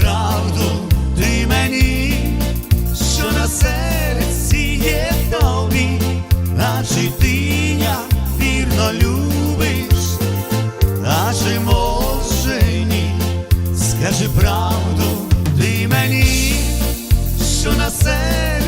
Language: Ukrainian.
правду ти мені, що на серці є тобі, наче тиня вірно любиш, а чи скажи правду ти мені, що на серці.